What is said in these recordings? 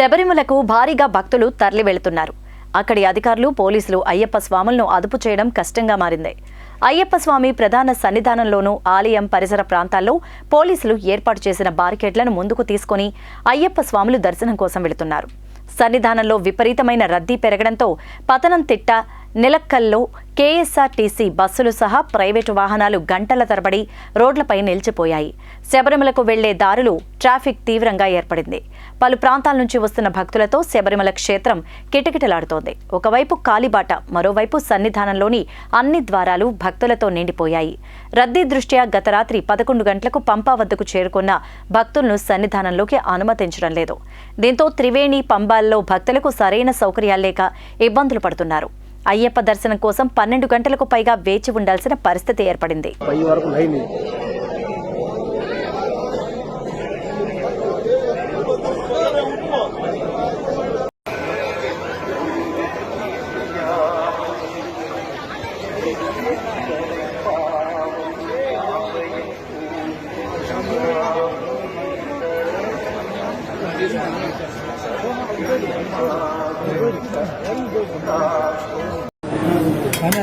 శబరిమలకు భారీగా భక్తులు తరలి వెళుతున్నారు అక్కడి అధికారులు పోలీసులు అయ్యప్ప స్వాములను అదుపు చేయడం కష్టంగా మారింది. అయ్యప్ప స్వామి ప్రధాన సన్నిధానంలోనూ ఆలయం పరిసర ప్రాంతాల్లో పోలీసులు ఏర్పాటు చేసిన బారికేడ్లను ముందుకు తీసుకొని అయ్యప్ప స్వాములు దర్శనం కోసం వెళుతున్నారు. సన్నిధానంలో విపరీతమైన రద్దీ పెరగడంతో పతనంతిట్ట నిలక్కల్లో కేఎస్ఆర్టీసీ బస్సులు సహా ప్రైవేటు వాహనాలు గంటల తరబడి రోడ్లపై నిలిచిపోయాయి. శబరిమలకు వెళ్ళే దారులు ట్రాఫిక్ తీవ్రంగా ఏర్పడింది. పలు ప్రాంతాల నుంచి వస్తున్న భక్తులతో శబరిమల క్షేత్రం కిటకిటలాడుతోంది. ఒకవైపు కాలిబాట మరోవైపు సన్నిధానంలోని అన్ని ద్వారాలు భక్తులతో నిండిపోయాయి. రద్దీ దృష్ట్యా గత రాత్రి పదకొండు గంటలకు పంపా వద్దకు చేరుకున్న భక్తులను సన్నిధానంలోకి అనుమతించడం లేదు. దీంతో త్రివేణి పంబాల్లో భక్తులకు సరైన సౌకర్యాలు లేక ఇబ్బందులు పడుతున్నారు. అయ్యప్ప దర్శనం కోసం పన్నెండు గంటలకు పైగా వేచి ఉండాల్సిన పరిస్థితి ఏర్పడింది.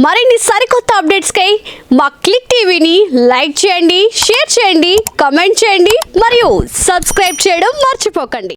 మరిన్ని సరికొత్త అప్డేట్స్ కై మా క్లిక్ టీవీని లైక్ చేయండి షేర్ చేయండి కమెంట్ చేయండి మరియు సబ్స్క్రైబ్ చేయడం మర్చిపోకండి.